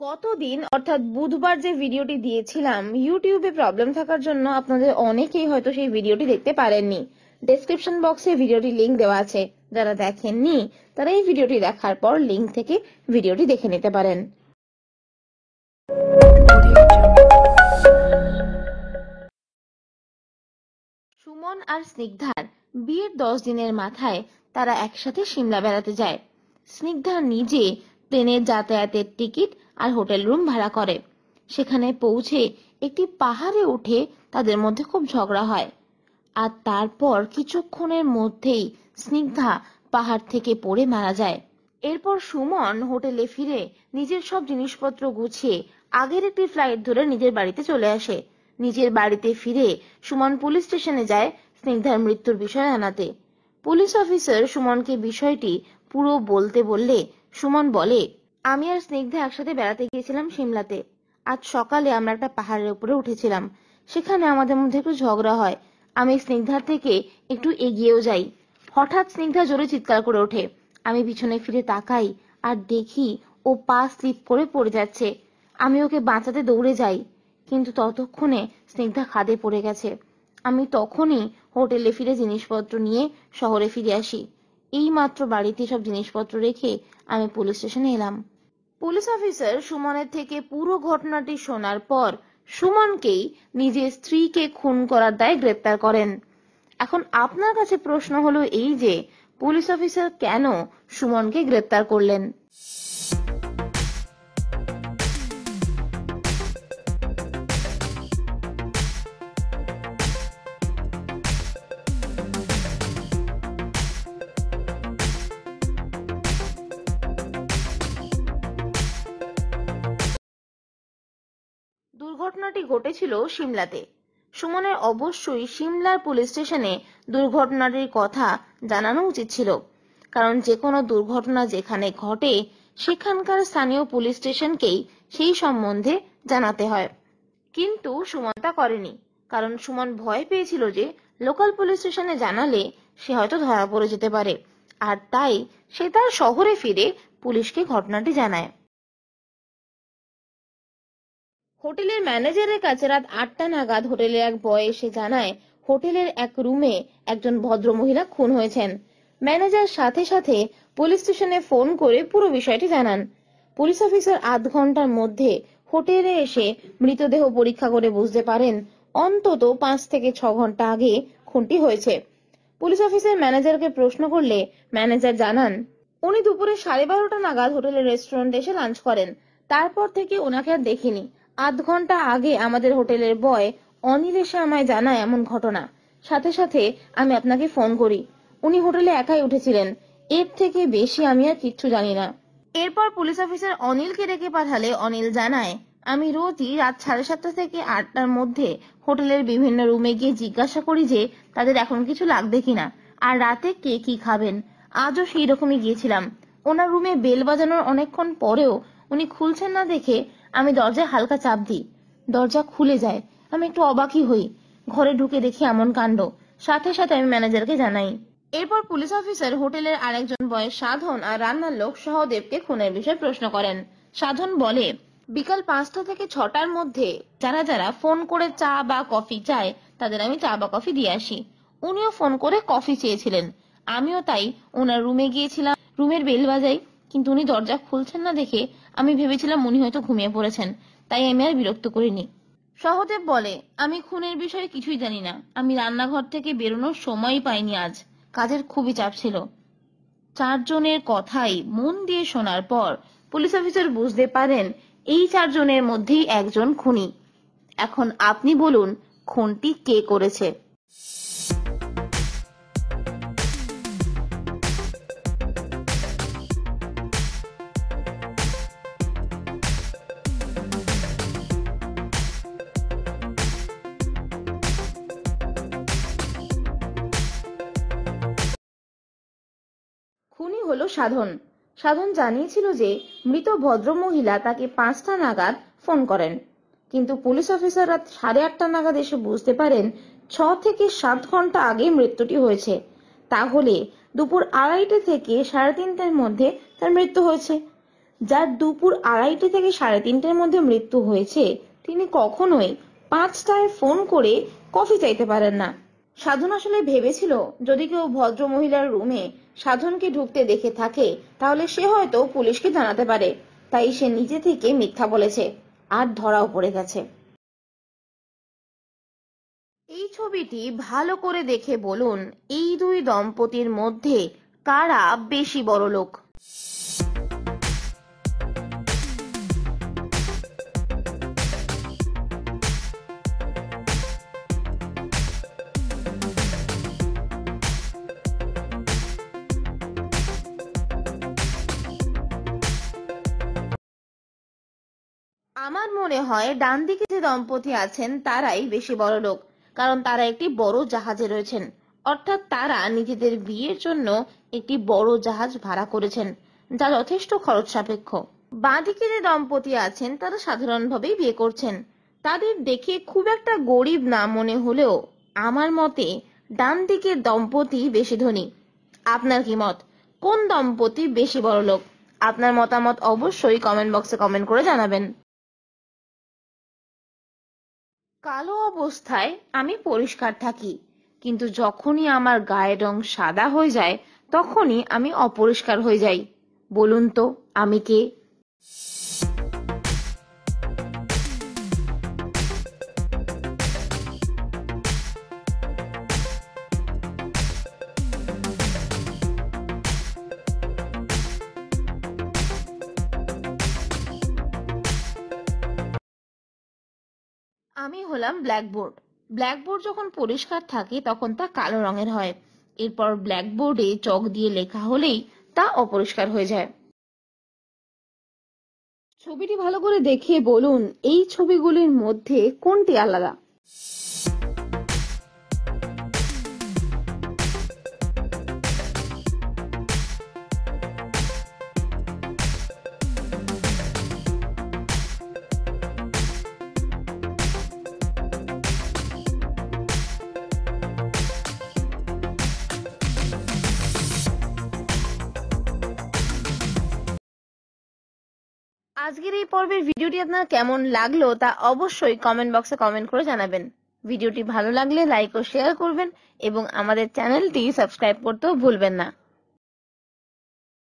গতদিন, অর্থাৎ বুধবার যে ভিডিওটি দিয়েছিলাম, ইউটিউবে প্রবলেম থাকার জন্য আপনাদের অনেকেই হয়তো সেই ভিডিওটি দেখতে পারেননি। ডেসক্রিপশন বক্সে ভিডিওটি লিংক দেওয়া আছে। যারা দেখেননি, তারা এই ভিডিওটি দেখার পর লিংক থেকে ভিডিওটি দেখে নিতে পারেন। সুমন আর স্নিগ্ধার বিয়ের দশ দিনের মাথায় তারা একসাথে সিমলা বেড়াতে যায়। স্নিগ্ধা নিজে প্লেনের যাতায়াতের টিকিট আর হোটেল রুম ভাড়া করে। সেখানে পৌঁছে একটি পাহাড়ে উঠে তাদের মধ্যে খুব ঝগড়া হয়। আর তারপর কিছুক্ষণের মধ্যেই স্নিগ্ধা পাহাড় থেকে পড়ে মারা যায়। এরপর সুমন হোটেলে ফিরে নিজের সব জিনিসপত্র গুছিয়ে আগের একটি ফ্লাইট ধরে নিজের বাড়িতে চলে আসে। নিজের বাড়িতে ফিরে সুমন পুলিশ স্টেশনে যায় স্নিগ্ধার মৃত্যুর বিষয় জানাতে পুলিশ অফিসার সুমনকে বিষয়টি পুরো বলতে বললে সুমন বলে, আমি আর স্নিগ্ধা একসাথে বেড়াতে গিয়েছিলাম সিমলাতে। আজ সকালে আমরা একটা পাহাড়ের উপরে উঠেছিলাম। সেখানে আমাদের মধ্যে একটু ঝগড়া হয়। আমি স্নিগ্ধার থেকে একটু এগিয়েও যাই। হঠাৎ স্নিগ্ধা জোরে চিৎকার করে ওঠে। আমি পিছনে ফিরে তাকাই আর দেখি ও পা স্লিপ করে পড়ে যাচ্ছে। আমি ওকে বাঁচাতে দৌড়ে যাই, কিন্তু ততক্ষণে স্নিগ্ধা খাদে পড়ে গেছে। আমি তখনই হোটেলে ফিরে জিনিসপত্র নিয়ে শহরে ফিরে আসি। এই মাত্র বাড়িতে সব জিনিসপত্র রেখে আমি পুলিশ স্টেশনে এলাম। পুলিশ অফিসার সুমনের থেকে পুরো ঘটনাটি শোনার পর সুমনকেই নিজের স্ত্রীকে খুন করার দায়ে গ্রেপ্তার করেন। এখন আপনার কাছে প্রশ্ন হলো এই যে, পুলিশ অফিসার কেন সুমনকে গ্রেপ্তার করলেন? দুর্ঘটনাটি ঘটেছিল সিমলাতে। সুমনের অবশ্যই সিমলার পুলিশ স্টেশনে দুর্ঘটনাটির কথা জানানো উচিত ছিল। কারণ যে কোনো দুর্ঘটনা যেখানে ঘটে, সেখানকার স্থানীয় পুলিশ স্টেশনকেই সেই সম্বন্ধে জানাতে হয়। কিন্তু সুমন তা করেনি। কারণ সুমন ভয় পেয়েছিল যে লোকাল পুলিশ স্টেশনে জানালে সে হয়তো ধরা পড়ে যেতে পারে। আর তাই সে তার শহরে ফিরে পুলিশকে ঘটনাটি জানায়। হোটেলের ম্যানেজারের কাছে রাত আটটা নাগাদ হোটেলের এক বয় এসে জানায়, হোটেলের এক রুমে একজন ভদ্রমহিলা খুন হয়েছেন। ম্যানেজার সাথে সাথে পুলিশ স্টেশনে ফোন করে পুরো বিষয়টি জানান। পুলিশ অফিসার আধ ঘণ্টার মধ্যে হোটেলে এসে মৃতদেহ পরীক্ষা করে বুঝতে পারেন, অন্তত পাঁচ থেকে ছ ঘণ্টা আগে খুনটি হয়েছে। পুলিশ অফিসার ম্যানেজারকে প্রশ্ন করলে ম্যানেজার জানান, উনি দুপুরে সাড়ে বারোটা নাগাদ হোটেলের রেস্টুরেন্টে এসে লাঞ্চ করেন। তারপর থেকে ওনাকে আর দেখিনি। আধ ঘণ্টা আগে আমাদের হোটেলের বয় অনিল এসে আমায় জানায় এমন ঘটনা। সাথে সাথে আমি আপনাকে ফোন করি। উনি হোটেলে একাই উঠেছিলেন। এর থেকে বেশি আমি আর কিচ্ছু জানি না। এরপর পুলিশ অফিসার অনিলকে ডেকে পাঠালে অনিল জানায়, আমি রোজই রাত সাড়ে সাতটা থেকে আটটার মধ্যে হোটেলের বিভিন্ন রুমে গিয়ে জিজ্ঞাসা করি যে তাদের এখন কিছু লাগবে কিনা, আর রাতে কে কি খাবেন। আজও সেই রকমই গিয়েছিলাম। ওনার রুমে বেল বাজানোর অনেকক্ষণ পরেও উনি খুলছেন না দেখে আমি দরজায় হালকা চাপ দিই। দরজা খুলে যায়। আমি একটু অবাকই হই। ঘরে ঢুকে দেখি এমন কাণ্ড। সাথে সাথে আমি ম্যানেজারকে জানাই। এরপর পুলিশ অফিসার, হোটেলের আরেকজন বয়স সাধন আর রান্নার লোক সহদেবকে খুনের বিষয়ে প্রশ্ন করেন। সাধন বলে, বিকাল পাঁচটা থেকে ছটার মধ্যে যারা যারা ফোন করে চা বা কফি চায়, তাদের আমি চা বা কফি দিয়ে আসি। উনিও ফোন করে কফি চেয়েছিলেন। আমিও তাই, ওনার রুমে গিয়েছিলাম, রুমের বেল বাজাই, কিন্তু উনি দরজা খুলছেন না দেখে আমি ভেবেছিলাম উনি হয়তো ঘুমিয়ে পড়েছেন, তাই আমি আর বিরক্ত করিনি। সহদেব বলে, আমি খুনের বিষয়ে কিছুই জানি না। আমি রান্নাঘর থেকে বেরোনোর সময় পাইনি আজ। কাজের খুবই চাপ ছিল। চারজনের কথাই মন দিয়ে শোনার পর পুলিশ অফিসার বুঝতে পারেন এই চারজনের মধ্যেই একজন খুনি। এখন আপনি বলুন, খুনটি কে করেছে? খুনি হলো সাধন। সাধন জানিয়েছিল যে, মৃত ভদ্রমহিলা তাকে পাঁচটা নাগাদ ফোন করেন। কিন্তু পুলিশ অফিসার রাত সাড়ে আটটা নাগাদ এসে বুঝতে পারেন, ছ থেকে সাত ঘণ্টা আগে মৃত্যুটি হয়েছে। তাহলে দুপুর আড়াইটে থেকে সাড়ে তিনটের মধ্যে তার মৃত্যু হয়েছে। যার দুপুর আড়াইটে থেকে সাড়ে তিনটের মধ্যে মৃত্যু হয়েছে, তিনি কখনোই পাঁচটায় ফোন করে কফি চাইতে পারেন না। সাধন আসলে ভেবেছিল, যদি কেউ ভদ্র মহিলার রুমে সাধনকে ঢুকতে দেখে থাকে, তাহলে সে হয়তো পুলিশকে জানাতে পারে। তাই সে নিজে থেকে মিথ্যা বলেছে আর ধরাও পড়ে গেছে। এই ছবিটি ভালো করে দেখে বলুন, এই দুই দম্পতির মধ্যে কারা বেশি বড় লোক আমার মনে হয় ডান দিকে যে দম্পতি আছেন, তারাই বেশি বড় লোক, কারণ তারা একটি বড় জাহাজে রয়েছেন। অর্থাৎ তারা নিজেদের বিয়ের জন্য একটি বড় জাহাজ ভাড়া করেছেন, যা যথেষ্ট খরচ সাপেক্ষ। বাঁদিকে যে দম্পতি আছেন, তারা সাধারণভাবেই বিয়ে করছেন। তাদের দেখে খুব একটা গরিব না মনে হলেও আমার মতে ডান দিকের দম্পতি বেশি ধনী। আপনার কি মত? কোন দম্পতি বেশি বড় লোক? আপনার মতামত অবশ্যই কমেন্ট বক্সে কমেন্ট করে জানাবেন। কালো অবস্থায় আমি পরিষ্কার থাকি, কিন্তু যখনই আমার গায়ের রং সাদা হয়ে যায়, তখনই আমি অপরিষ্কার হয়ে যাই। বলুন তো, আমি কে? আমি হলাম ব্ল্যাকবোর্ড ব্ল্যাকবোর্ড যখন পরিষ্কার থাকে, তখন তা কালো রঙের হয়। এরপর ব্ল্যাকবোর্ডে চক দিয়ে লেখা হলেই তা অপরিষ্কার হয়ে যায়। ছবিটি ভালো করে দেখে বলুন, এই ছবিগুলির মধ্যে কোনটি আলাদা? আজকের এই পর্বের ভিডিওটি আপনার কেমন লাগল তা অবশ্যই কমেন্ট বক্সে কমেন্ট করে জানাবেন। ভিডিওটি ভালো লাগলে লাইক ও শেয়ার করবেন এবং আমাদের চ্যানেলটি সাবস্ক্রাইব করতেও ভুলবেন না।